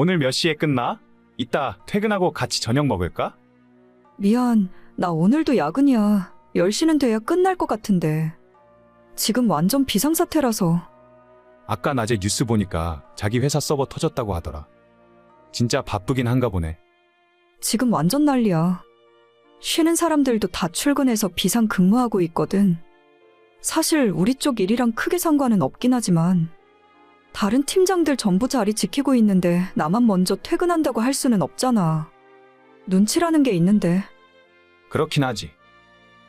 오늘 몇 시에 끝나? 이따 퇴근하고 같이 저녁 먹을까? 미안, 나 오늘도 야근이야. 10시는 돼야 끝날 것 같은데. 지금 완전 비상사태라서. 아까 낮에 뉴스 보니까 자기 회사 서버 터졌다고 하더라. 진짜 바쁘긴 한가 보네. 지금 완전 난리야. 쉬는 사람들도 다 출근해서 비상 근무하고 있거든. 사실 우리 쪽 일이랑 크게 상관은 없긴 하지만 다른 팀장들 전부 자리 지키고 있는데 나만 먼저 퇴근한다고 할 수는 없잖아. 눈치라는 게 있는데 그렇긴 하지.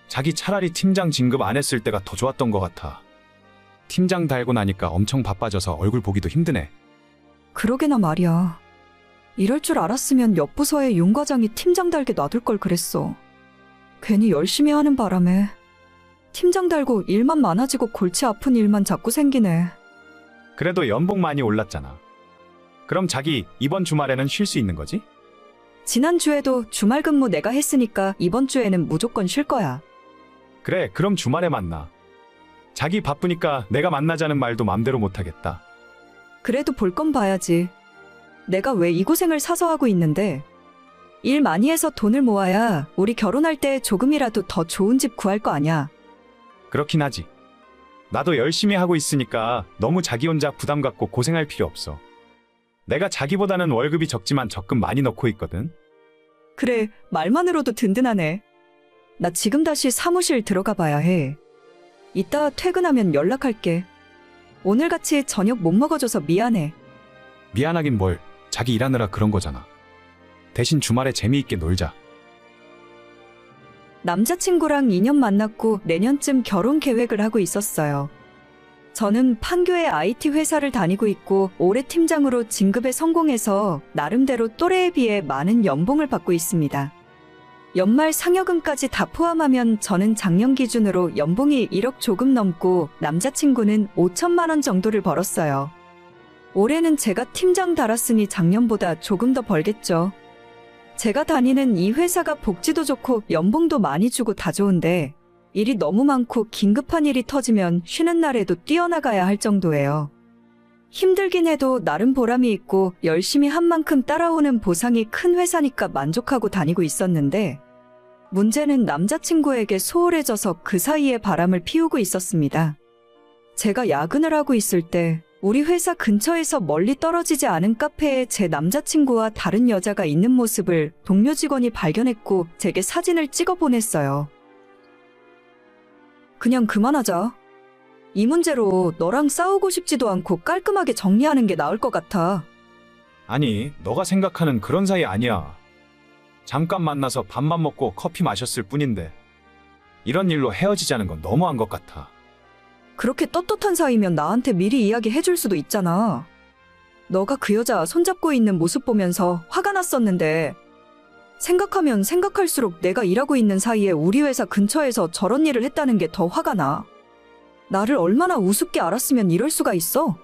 자기 차라리 팀장 진급 안 했을 때가 더 좋았던 것 같아. 팀장 달고 나니까 엄청 바빠져서 얼굴 보기도 힘드네. 그러게나 말이야. 이럴 줄 알았으면 옆 부서에 윤 과장이 팀장 달게 놔둘 걸 그랬어. 괜히 열심히 하는 바람에 팀장 달고 일만 많아지고 골치 아픈 일만 자꾸 생기네. 그래도 연봉 많이 올랐잖아. 그럼 자기 이번 주말에는 쉴 수 있는 거지? 지난주에도 주말 근무 내가 했으니까 이번 주에는 무조건 쉴 거야. 그래, 그럼 주말에 만나. 자기 바쁘니까 내가 만나자는 말도 맘대로 못하겠다. 그래도 볼 건 봐야지. 내가 왜 이 고생을 사서 하고 있는데 일 많이 해서 돈을 모아야 우리 결혼할 때 조금이라도 더 좋은 집 구할 거 아냐. 그렇긴 하지. 나도 열심히 하고 있으니까 너무 자기 혼자 부담 갖고 고생할 필요 없어. 내가 자기보다는 월급이 적지만 적금 많이 넣고 있거든. 그래, 말만으로도 든든하네. 나 지금 다시 사무실 들어가 봐야 해. 이따 퇴근하면 연락할게. 오늘같이 저녁 못 먹어줘서 미안해. 미안하긴 뭘, 자기 일하느라 그런 거잖아. 대신 주말에 재미있게 놀자. 남자친구랑 2년 만났고 내년쯤 결혼 계획을 하고 있었어요. 저는 판교의 IT 회사를 다니고 있고 올해 팀장으로 진급에 성공해서 나름대로 또래에 비해 많은 연봉을 받고 있습니다. 연말 상여금까지 다 포함하면 저는 작년 기준으로 연봉이 1억 조금 넘고 남자친구는 5천만 원 정도를 벌었어요. 올해는 제가 팀장 달았으니 작년보다 조금 더 벌겠죠. 제가 다니는 이 회사가 복지도 좋고 연봉도 많이 주고 다 좋은데 일이 너무 많고 긴급한 일이 터지면 쉬는 날에도 뛰어나가야 할 정도예요. 힘들긴 해도 나름 보람이 있고 열심히 한 만큼 따라오는 보상이 큰 회사니까 만족하고 다니고 있었는데 문제는 남자친구에게 소홀해져서 그 사이에 바람을 피우고 있었습니다. 제가 야근을 하고 있을 때 우리 회사 근처에서 멀리 떨어지지 않은 카페에 제 남자친구와 다른 여자가 있는 모습을 동료 직원이 발견했고 제게 사진을 찍어 보냈어요. 그냥 그만하자. 이 문제로 너랑 싸우고 싶지도 않고 깔끔하게 정리하는 게 나을 것 같아. 아니, 너가 생각하는 그런 사이 아니야. 잠깐 만나서 밥만 먹고 커피 마셨을 뿐인데. 이런 일로 헤어지자는 건 너무한 것 같아. 그렇게 떳떳한 사이면 나한테 미리 이야기해 줄 수도 있잖아. 너가 그 여자 손잡고 있는 모습 보면서 화가 났었는데, 생각하면 생각할수록 내가 일하고 있는 사이에 우리 회사 근처에서 저런 일을 했다는 게 더 화가 나. 나를 얼마나 우습게 알았으면 이럴 수가 있어?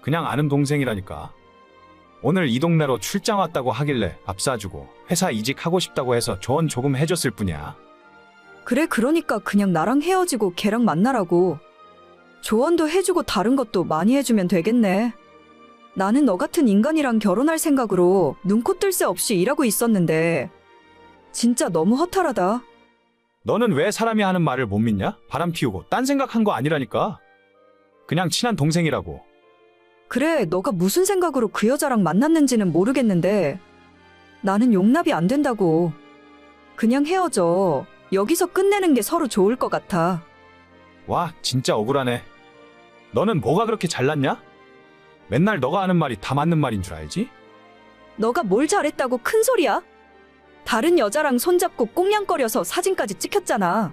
그냥 아는 동생이라니까. 오늘 이 동네로 출장 왔다고 하길래 밥 사주고 회사 이직하고 싶다고 해서 조언 조금 해줬을 뿐이야. 그래, 그러니까 그냥 나랑 헤어지고 걔랑 만나라고. 조언도 해주고 다른 것도 많이 해주면 되겠네. 나는 너 같은 인간이랑 결혼할 생각으로 눈코 뜰 새 없이 일하고 있었는데, 진짜 너무 허탈하다. 너는 왜 사람이 하는 말을 못 믿냐? 바람 피우고 딴 생각한 거 아니라니까. 그냥 친한 동생이라고. 그래, 너가 무슨 생각으로 그 여자랑 만났는지는 모르겠는데, 나는 용납이 안 된다고. 그냥 헤어져. 여기서 끝내는 게 서로 좋을 것 같아. 와, 진짜 억울하네. 너는 뭐가 그렇게 잘났냐? 맨날 너가 하는 말이 다 맞는 말인 줄 알지? 너가 뭘 잘했다고 큰 소리야? 다른 여자랑 손잡고 꽁냥거려서 사진까지 찍혔잖아.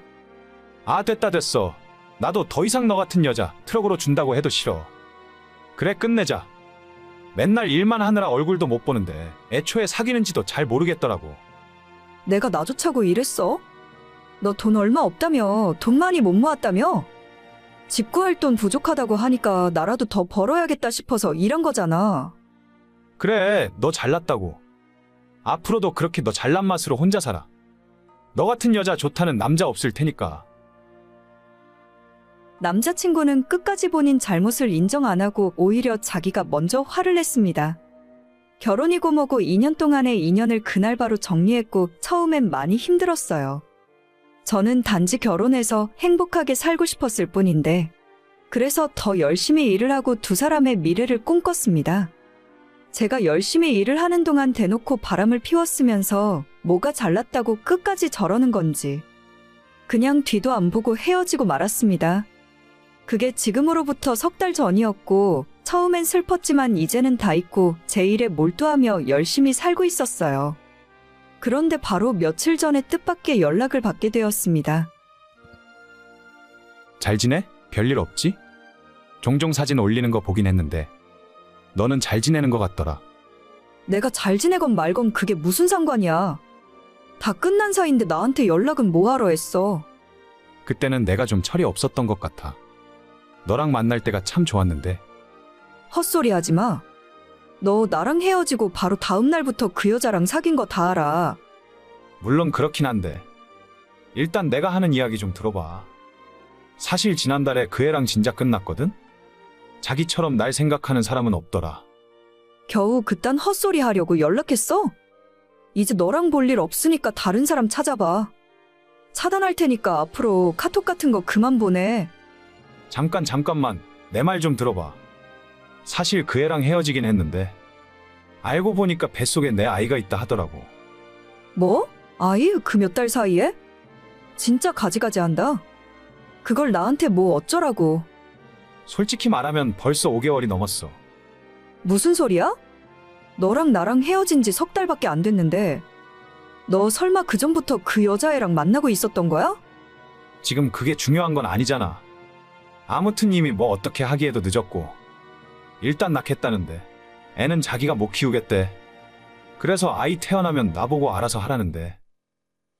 아, 됐다 됐어. 나도 더 이상 너 같은 여자 트럭으로 준다고 해도 싫어. 그래, 끝내자. 맨날 일만 하느라 얼굴도 못 보는데 애초에 사귀는지도 잘 모르겠더라고. 내가 나조차고 이랬어? 너 돈 얼마 없다며? 돈 많이 못 모았다며? 집 구할 돈 부족하다고 하니까 나라도 더 벌어야겠다 싶어서 일한 거잖아. 그래, 너 잘났다고. 앞으로도 그렇게 너 잘난 맛으로 혼자 살아. 너 같은 여자 좋다는 남자 없을 테니까. 남자친구는 끝까지 본인 잘못을 인정 안 하고 오히려 자기가 먼저 화를 냈습니다. 결혼이고 뭐고 2년 동안의 인연을 그날 바로 정리했고 처음엔 많이 힘들었어요. 저는 단지 결혼해서 행복하게 살고 싶었을 뿐인데 그래서 더 열심히 일을 하고 두 사람의 미래를 꿈꿨습니다. 제가 열심히 일을 하는 동안 대놓고 바람을 피웠으면서 뭐가 잘났다고 끝까지 저러는 건지 그냥 뒤도 안 보고 헤어지고 말았습니다. 그게 지금으로부터 석 달 전이었고 처음엔 슬펐지만 이제는 다 잊고 제 일에 몰두하며 열심히 살고 있었어요. 그런데 바로 며칠 전에 뜻밖의 연락을 받게 되었습니다. 잘 지내? 별일 없지? 종종 사진 올리는 거 보긴 했는데 너는 잘 지내는 것 같더라. 내가 잘 지내건 말건 그게 무슨 상관이야. 다 끝난 사이인데 나한테 연락은 뭐하러 했어. 그때는 내가 좀 철이 없었던 것 같아. 너랑 만날 때가 참 좋았는데 헛소리 하지 마. 너 나랑 헤어지고 바로 다음 날부터 그 여자랑 사귄 거 다 알아. 물론 그렇긴 한데 일단 내가 하는 이야기 좀 들어봐. 사실 지난달에 그 애랑 진짜 끝났거든? 자기처럼 날 생각하는 사람은 없더라. 겨우 그딴 헛소리 하려고 연락했어? 이제 너랑 볼 일 없으니까 다른 사람 찾아봐. 차단할 테니까 앞으로 카톡 같은 거 그만 보내. 잠깐 잠깐만 내 말 좀 들어봐. 사실 그 애랑 헤어지긴 했는데 알고 보니까 뱃속에 내 아이가 있다 하더라고. 뭐? 아이 그 몇 달 사이에? 진짜 가지가지 한다. 그걸 나한테 뭐 어쩌라고. 솔직히 말하면 벌써 5개월이 넘었어. 무슨 소리야? 너랑 나랑 헤어진 지 석 달밖에 안 됐는데. 너 설마 그전부터 그 여자애랑 만나고 있었던 거야? 지금 그게 중요한 건 아니잖아. 아무튼 이미 뭐 어떻게 하기에도 늦었고. 일단 낳겠다는데. 애는 자기가 못 키우겠대. 그래서 아이 태어나면 나보고 알아서 하라는데.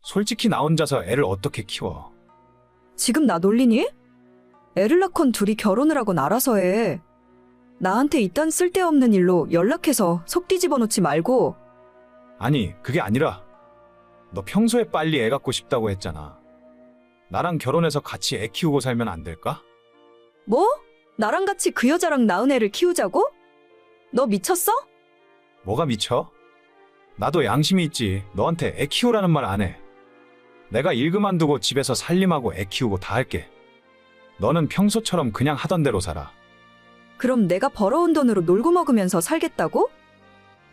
솔직히 나 혼자서 애를 어떻게 키워. 지금 나 놀리니? 애를 낳건 둘이 결혼을 하건 알아서 해. 나한테 이딴 쓸데없는 일로 연락해서 속 뒤집어놓지 말고 아니, 그게 아니라. 너 평소에 빨리 애 갖고 싶다고 했잖아. 나랑 결혼해서 같이 애 키우고 살면 안 될까? 뭐? 나랑 같이 그 여자랑 낳은 애를 키우자고? 너 미쳤어? 뭐가 미쳐? 나도 양심이 있지. 너한테 애 키우라는 말 안 해. 내가 일 그만 두고 집에서 살림하고 애 키우고 다 할게. 너는 평소처럼 그냥 하던 대로 살아. 그럼 내가 벌어온 돈으로 놀고 먹으면서 살겠다고?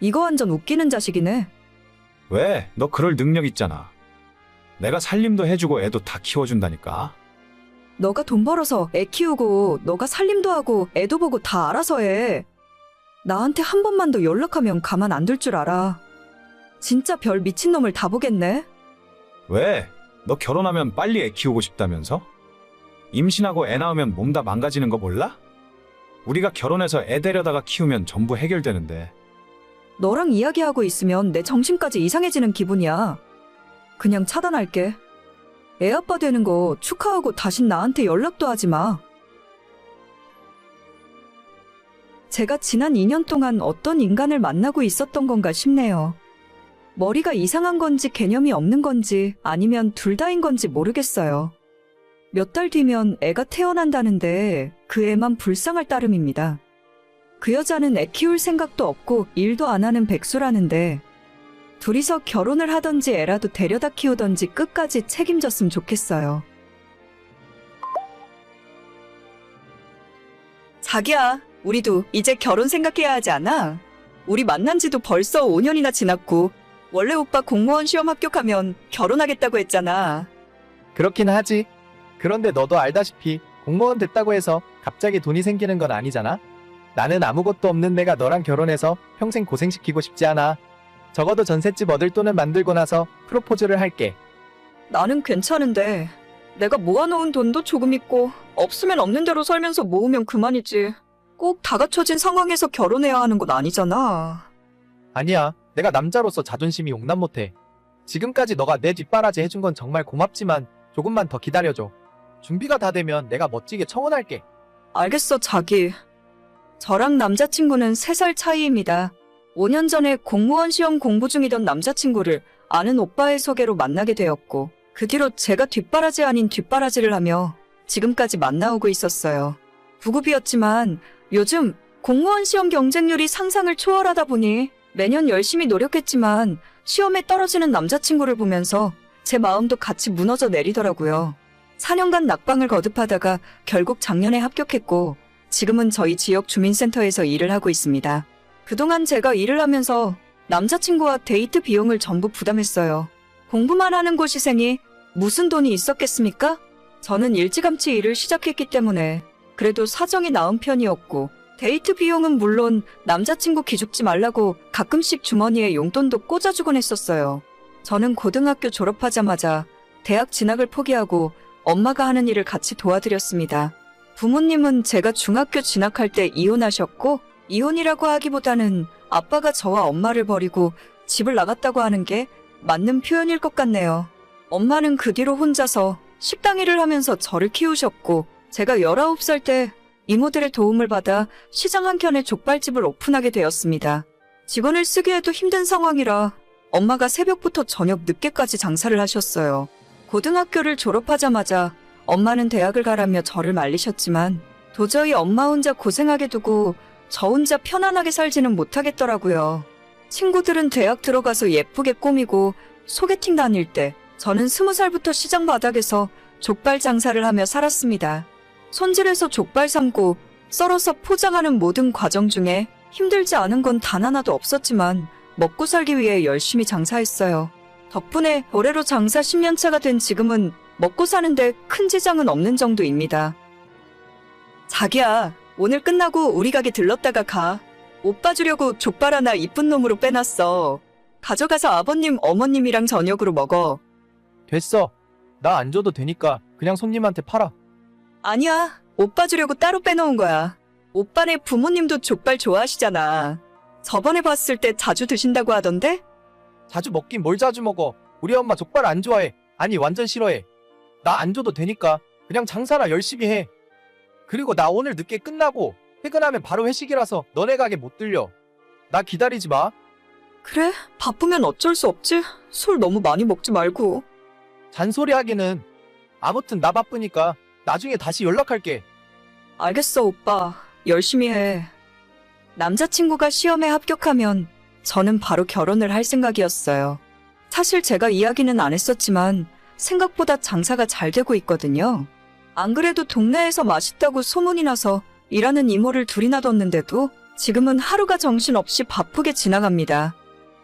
이거 완전 웃기는 자식이네. 왜? 너 그럴 능력 있잖아. 내가 살림도 해주고 애도 다 키워준다니까. 너가 돈 벌어서 애 키우고 너가 살림도 하고 애도 보고 다 알아서 해. 나한테 한 번만 더 연락하면 가만 안 둘 줄 알아. 진짜 별 미친놈을 다 보겠네. 왜? 너 결혼하면 빨리 애 키우고 싶다면서? 임신하고 애 낳으면 몸 다 망가지는 거 몰라? 우리가 결혼해서 애 데려다가 키우면 전부 해결되는데. 너랑 이야기하고 있으면 내 정신까지 이상해지는 기분이야. 그냥 차단할게. 애 아빠 되는 거 축하하고 다신 나한테 연락도 하지 마. 제가 지난 2년 동안 어떤 인간을 만나고 있었던 건가 싶네요. 머리가 이상한 건지 개념이 없는 건지 아니면 둘 다인 건지 모르겠어요. 몇 달 뒤면 애가 태어난다는데 그 애만 불쌍할 따름입니다. 그 여자는 애 키울 생각도 없고 일도 안 하는 백수라는데 둘이서 결혼을 하던지 애라도 데려다 키우던지 끝까지 책임졌으면 좋겠어요. 자기야, 우리도 이제 결혼 생각해야 하지 않아? 우리 만난 지도 벌써 5년이나 지났고 원래 오빠 공무원 시험 합격하면 결혼하겠다고 했잖아. 그렇긴 하지. 그런데 너도 알다시피 공무원 됐다고 해서 갑자기 돈이 생기는 건 아니잖아. 나는 아무것도 없는 내가 너랑 결혼해서 평생 고생시키고 싶지 않아. 적어도 전셋집 얻을 돈을 만들고 나서 프로포즈를 할게. 나는 괜찮은데 내가 모아놓은 돈도 조금 있고 없으면 없는 대로 살면서 모으면 그만이지. 꼭 다 갖춰진 상황에서 결혼해야 하는 건 아니잖아. 아니야. 내가 남자로서 자존심이 용납 못해. 지금까지 너가 내 뒷바라지 해준 건 정말 고맙지만 조금만 더 기다려줘. 준비가 다 되면 내가 멋지게 청혼할게. 알겠어, 자기. 저랑 남자친구는 3살 차이입니다. 5년 전에 공무원 시험 공부 중이던 남자친구를 아는 오빠의 소개로 만나게 되었고, 그 뒤로 제가 뒷바라지 아닌 뒷바라지를 하며 지금까지 만나오고 있었어요. 부급이었지만 요즘 공무원 시험 경쟁률이 상상을 초월하다 보니 매년 열심히 노력했지만 시험에 떨어지는 남자친구를 보면서 제 마음도 같이 무너져 내리더라고요. 4년간 낙방을 거듭하다가 결국 작년에 합격했고 지금은 저희 지역 주민센터에서 일을 하고 있습니다. 그동안 제가 일을 하면서 남자친구와 데이트 비용을 전부 부담했어요. 공부만 하는 고시생이 무슨 돈이 있었겠습니까? 저는 일찌감치 일을 시작했기 때문에 그래도 사정이 나은 편이었고 데이트 비용은 물론 남자친구 기죽지 말라고 가끔씩 주머니에 용돈도 꽂아주곤 했었어요. 저는 고등학교 졸업하자마자 대학 진학을 포기하고 엄마가 하는 일을 같이 도와드렸습니다. 부모님은 제가 중학교 진학할 때 이혼하셨고 이혼이라고 하기보다는 아빠가 저와 엄마를 버리고 집을 나갔다고 하는 게 맞는 표현일 것 같네요. 엄마는 그 뒤로 혼자서 식당 일을 하면서 저를 키우셨고 제가 19살 때 이모들의 도움을 받아 시장 한켠에 족발집을 오픈하게 되었습니다. 직원을 쓰기에도 힘든 상황이라 엄마가 새벽부터 저녁 늦게까지 장사를 하셨어요. 고등학교를 졸업하자마자 엄마는 대학을 가라며 저를 말리셨지만 도저히 엄마 혼자 고생하게 두고 저 혼자 편안하게 살지는 못하겠더라고요. 친구들은 대학 들어가서 예쁘게 꾸미고 소개팅 다닐 때 저는 스무 살부터 시장 바닥에서 족발 장사를 하며 살았습니다. 손질해서 족발 삶고 썰어서 포장하는 모든 과정 중에 힘들지 않은 건 단 하나도 없었지만 먹고 살기 위해 열심히 장사했어요. 덕분에 올해로 장사 10년 차가 된 지금은 먹고 사는데 큰 지장은 없는 정도입니다. 자기야, 오늘 끝나고 우리 가게 들렀다가 가. 오빠 주려고 족발 하나 이쁜 놈으로 빼놨어. 가져가서 아버님, 어머님이랑 저녁으로 먹어. 됐어. 나 안 줘도 되니까 그냥 손님한테 팔아. 아니야, 오빠 주려고 따로 빼놓은 거야. 오빠네 부모님도 족발 좋아하시잖아. 저번에 봤을 때 자주 드신다고 하던데? 자주 먹긴 뭘 자주 먹어. 우리 엄마 족발 안 좋아해. 아니 완전 싫어해. 나 안 줘도 되니까 그냥 장사나 열심히 해. 그리고 나 오늘 늦게 끝나고 퇴근하면 바로 회식이라서 너네 가게 못 들려. 나 기다리지 마. 그래, 바쁘면 어쩔 수 없지. 술 너무 많이 먹지 말고. 잔소리 하기는. 아무튼 나 바쁘니까 나중에 다시 연락할게. 알겠어, 오빠. 열심히 해. 남자친구가 시험에 합격하면 저는 바로 결혼을 할 생각이었어요. 사실 제가 이야기는 안 했었지만 생각보다 장사가 잘 되고 있거든요. 안 그래도 동네에서 맛있다고 소문이 나서 일하는 이모를 둘이나 뒀는데도 지금은 하루가 정신없이 바쁘게 지나갑니다.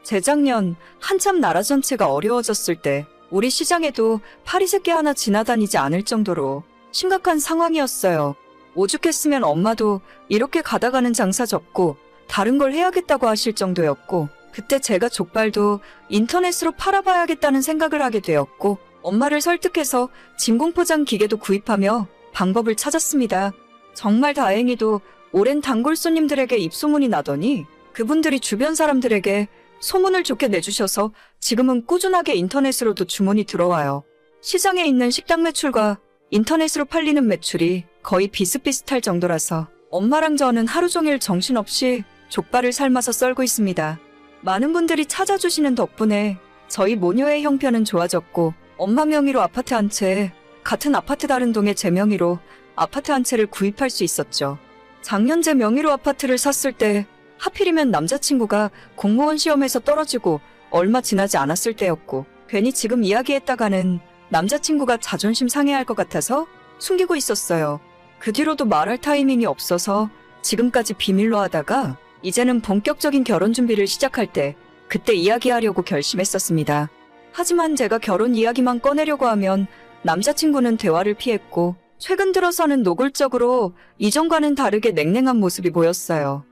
재작년 한참 나라 전체가 어려워졌을 때 우리 시장에도 파리 새끼 하나 지나다니지 않을 정도로 심각한 상황이었어요. 오죽했으면 엄마도 이렇게 가다가는 장사 접고 다른 걸 해야겠다고 하실 정도였고 그때 제가 족발도 인터넷으로 팔아봐야겠다는 생각을 하게 되었고 엄마를 설득해서 진공포장 기계도 구입하며 방법을 찾았습니다. 정말 다행히도 오랜 단골 손님들에게 입소문이 나더니 그분들이 주변 사람들에게 소문을 좋게 내주셔서 지금은 꾸준하게 인터넷으로도 주문이 들어와요. 시장에 있는 식당 매출과 인터넷으로 팔리는 매출이 거의 비슷비슷할 정도라서 엄마랑 저는 하루 종일 정신없이 족발을 삶아서 썰고 있습니다. 많은 분들이 찾아주시는 덕분에 저희 모녀의 형편은 좋아졌고 엄마 명의로 아파트 한 채, 같은 아파트 다른 동에 제 명의로 아파트 한 채를 구입할 수 있었죠. 작년 제 명의로 아파트를 샀을 때 하필이면 남자친구가 공무원 시험에서 떨어지고 얼마 지나지 않았을 때였고 괜히 지금 이야기했다가는 남자친구가 자존심 상해할 것 같아서 숨기고 있었어요. 그 뒤로도 말할 타이밍이 없어서 지금까지 비밀로 하다가 이제는 본격적인 결혼 준비를 시작할 때 그때 이야기하려고 결심했었습니다. 하지만 제가 결혼 이야기만 꺼내려고 하면 남자친구는 대화를 피했고 최근 들어서는 노골적으로 이전과는 다르게 냉랭한 모습이 보였어요.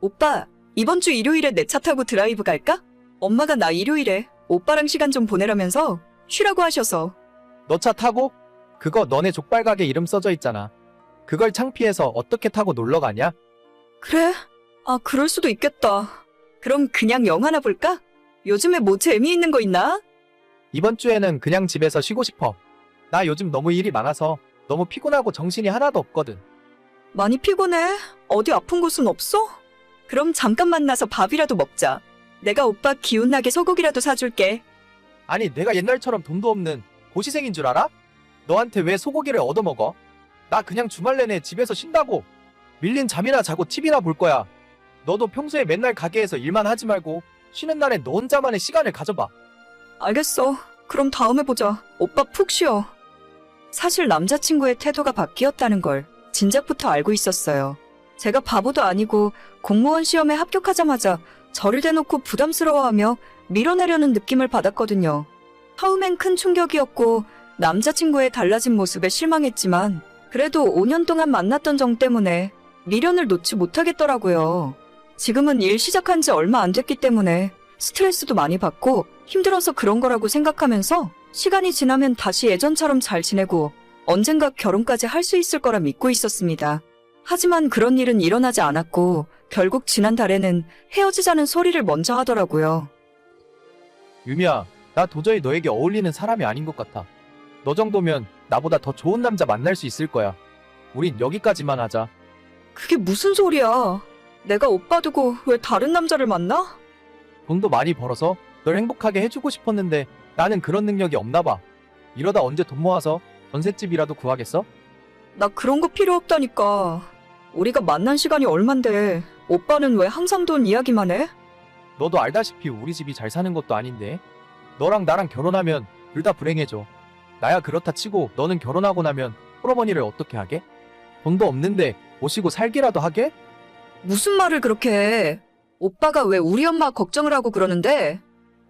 오빠, 이번 주 일요일에 내 차 타고 드라이브 갈까? 엄마가 나 일요일에 오빠랑 시간 좀 보내라면서 쉬라고 하셔서 너 차 타고? 그거 너네 족발 가게 이름 써져 있잖아. 그걸 창피해서 어떻게 타고 놀러 가냐? 그래? 아, 그럴 수도 있겠다. 그럼 그냥 영화나 볼까? 요즘에 뭐 재미있는 거 있나? 이번 주에는 그냥 집에서 쉬고 싶어. 나 요즘 너무 일이 많아서 너무 피곤하고 정신이 하나도 없거든. 많이 피곤해? 어디 아픈 곳은 없어? 그럼 잠깐 만나서 밥이라도 먹자. 내가 오빠 기운나게 소고기라도 사줄게. 아니 내가 옛날처럼 돈도 없는 고시생인 줄 알아? 너한테 왜 소고기를 얻어먹어? 나 그냥 주말 내내 집에서 쉰다고. 밀린 잠이나 자고 TV나 볼 거야. 너도 평소에 맨날 가게에서 일만 하지 말고 쉬는 날엔 너 혼자만의 시간을 가져봐. 알겠어. 그럼 다음에 보자. 오빠 푹 쉬어. 사실 남자친구의 태도가 바뀌었다는 걸 진작부터 알고 있었어요. 제가 바보도 아니고 공무원 시험에 합격하자마자 저를 대놓고 부담스러워하며 밀어내려는 느낌을 받았거든요. 처음엔 큰 충격이었고 남자친구의 달라진 모습에 실망했지만 그래도 5년 동안 만났던 정 때문에 미련을 놓지 못하겠더라고요. 지금은 일 시작한 지 얼마 안 됐기 때문에 스트레스도 많이 받고 힘들어서 그런 거라고 생각하면서 시간이 지나면 다시 예전처럼 잘 지내고 언젠가 결혼까지 할 수 있을 거라 믿고 있었습니다. 하지만 그런 일은 일어나지 않았고 결국 지난달에는 헤어지자는 소리를 먼저 하더라고요. 유미야, 나 도저히 너에게 어울리는 사람이 아닌 것 같아. 너 정도면 나보다 더 좋은 남자 만날 수 있을 거야. 우린 여기까지만 하자. 그게 무슨 소리야? 내가 오빠 두고 왜 다른 남자를 만나? 돈도 많이 벌어서 널 행복하게 해주고 싶었는데 나는 그런 능력이 없나 봐. 이러다 언제 돈 모아서 전셋집이라도 구하겠어? 나 그런 거 필요 없다니까. 우리가 만난 시간이 얼만데 오빠는 왜 항상 돈 이야기만 해? 너도 알다시피 우리 집이 잘 사는 것도 아닌데 너랑 나랑 결혼하면 둘 다 불행해져. 나야 그렇다 치고 너는 결혼하고 나면 홀어머니를 어떻게 하게? 돈도 없는데 모시고 살기라도 하게? 무슨 말을 그렇게 해? 오빠가 왜 우리 엄마 걱정을 하고 그러는데?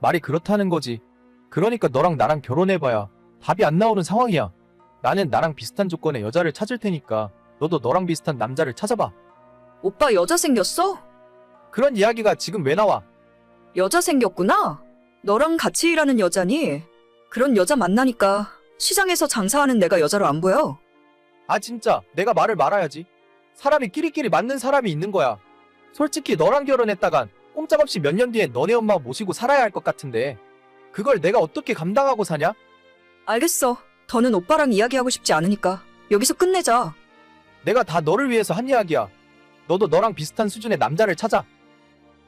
말이 그렇다는 거지. 그러니까 너랑 나랑 결혼해봐야 답이 안 나오는 상황이야. 나는 나랑 비슷한 조건의 여자를 찾을 테니까 너도 너랑 비슷한 남자를 찾아봐. 오빠 여자 생겼어? 그런 이야기가 지금 왜 나와? 여자 생겼구나? 너랑 같이 일하는 여자니? 그런 여자 만나니까 시장에서 장사하는 내가 여자로 안 보여. 아 진짜 내가 말을 말아야지. 사람이 끼리끼리 맞는 사람이 있는 거야. 솔직히 너랑 결혼했다간 꼼짝없이 몇 년 뒤에 너네 엄마 모시고 살아야 할 것 같은데 그걸 내가 어떻게 감당하고 사냐? 알겠어. 더는 오빠랑 이야기하고 싶지 않으니까 여기서 끝내자. 내가 다 너를 위해서 한 이야기야. 너도 너랑 비슷한 수준의 남자를 찾아.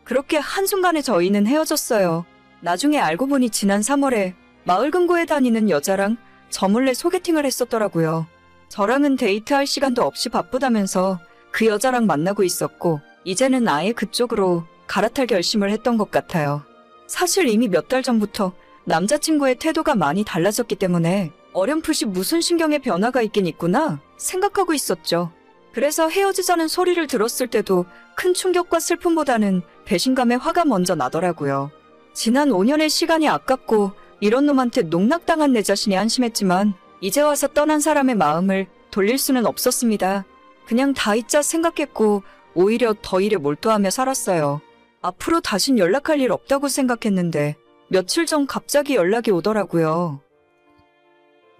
그렇게 한순간에 저희는 헤어졌어요. 나중에 알고 보니 지난 3월에 마을 금고에 다니는 여자랑 저 몰래 소개팅을 했었더라고요. 저랑은 데이트할 시간도 없이 바쁘다면서 그 여자랑 만나고 있었고, 이제는 아예 그쪽으로 갈아탈 결심을 했던 것 같아요. 사실 이미 몇 달 전부터 남자친구의 태도가 많이 달라졌기 때문에 어렴풋이 무슨 신경의 변화가 있긴 있구나 생각하고 있었죠. 그래서 헤어지자는 소리를 들었을 때도 큰 충격과 슬픔보다는 배신감에 화가 먼저 나더라고요. 지난 5년의 시간이 아깝고 이런 놈한테 농락당한 내 자신이 한심했지만 이제 와서 떠난 사람의 마음을 돌릴 수는 없었습니다. 그냥 다 잊자 생각했고 오히려 더 일에 몰두하며 살았어요. 앞으로 다신 연락할 일 없다고 생각했는데 며칠 전 갑자기 연락이 오더라고요.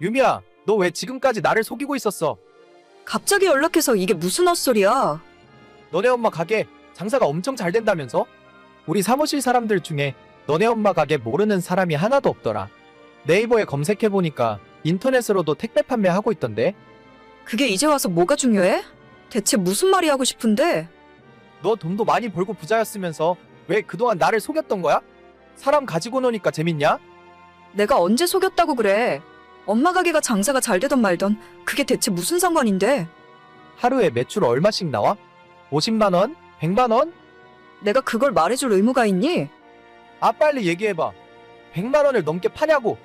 유미야, 너 왜 지금까지 나를 속이고 있었어? 갑자기 연락해서 이게 무슨 헛소리야? 너네 엄마 가게 장사가 엄청 잘 된다면서? 우리 사무실 사람들 중에 너네 엄마 가게 모르는 사람이 하나도 없더라. 네이버에 검색해보니까 인터넷으로도 택배 판매하고 있던데? 그게 이제 와서 뭐가 중요해? 대체 무슨 말이 하고 싶은데? 너 돈도 많이 벌고 부자였으면서 왜 그동안 나를 속였던 거야? 사람 가지고 노니까 재밌냐? 내가 언제 속였다고 그래? 엄마 가게가 장사가 잘 되던 말던 그게 대체 무슨 상관인데? 하루에 매출 얼마씩 나와? 50만 원? 100만 원? 내가 그걸 말해줄 의무가 있니? 아 빨리 얘기해봐. 100만 원을 넘게 파냐고.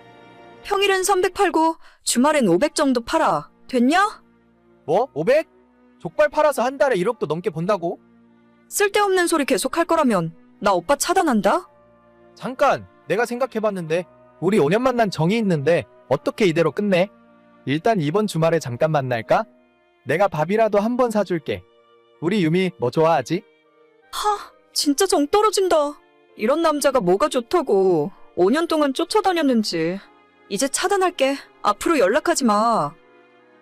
평일엔 300 팔고 주말엔 500 정도 팔아. 됐냐? 뭐? 500? 족발 팔아서 한 달에 1억도 넘게 번다고? 쓸데없는 소리 계속 할 거라면 나 오빠 차단한다? 잠깐 내가 생각해봤는데 우리 5년 만난 정이 있는데 어떻게 이대로 끝내? 일단 이번 주말에 잠깐 만날까? 내가 밥이라도 한 번 사줄게. 우리 유미 뭐 좋아하지? 하, 진짜 정 떨어진다. 이런 남자가 뭐가 좋다고 5년 동안 쫓아다녔는지. 이제 차단할게. 앞으로 연락하지 마.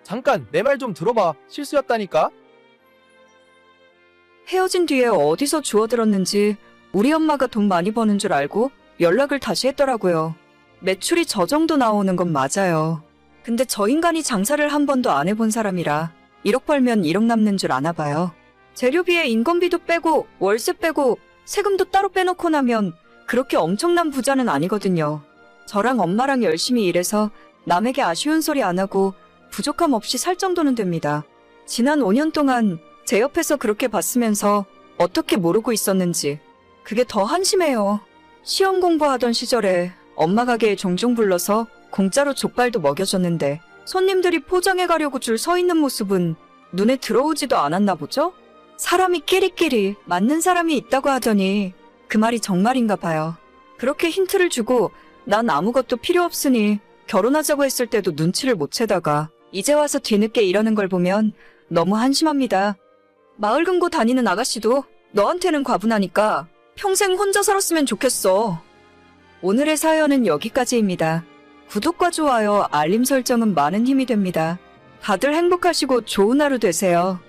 잠깐 내 말 좀 들어봐. 실수였다니까. 헤어진 뒤에 어디서 주워들었는지 우리 엄마가 돈 많이 버는 줄 알고 연락을 다시 했더라고요. 매출이 저 정도 나오는 건 맞아요. 근데 저 인간이 장사를 한 번도 안 해본 사람이라 1억 벌면 1억 남는 줄 아나 봐요. 재료비에 인건비도 빼고 월세 빼고 세금도 따로 빼놓고 나면 그렇게 엄청난 부자는 아니거든요. 저랑 엄마랑 열심히 일해서 남에게 아쉬운 소리 안 하고 부족함 없이 살 정도는 됩니다. 지난 5년 동안 제 옆에서 그렇게 봤으면서 어떻게 모르고 있었는지. 그게 더 한심해요. 시험 공부하던 시절에 엄마 가게에 종종 불러서 공짜로 족발도 먹여줬는데 손님들이 포장해 가려고 줄 서 있는 모습은 눈에 들어오지도 않았나 보죠? 사람이 끼리끼리 맞는 사람이 있다고 하더니 그 말이 정말인가 봐요. 그렇게 힌트를 주고 난 아무것도 필요 없으니 결혼하자고 했을 때도 눈치를 못 채다가 이제 와서 뒤늦게 이러는 걸 보면 너무 한심합니다. 마을 금고 다니는 아가씨도 너한테는 과분하니까 평생 혼자 살았으면 좋겠어. 오늘의 사연은 여기까지입니다. 구독과 좋아요, 알림 설정은 많은 힘이 됩니다. 다들 행복하시고 좋은 하루 되세요.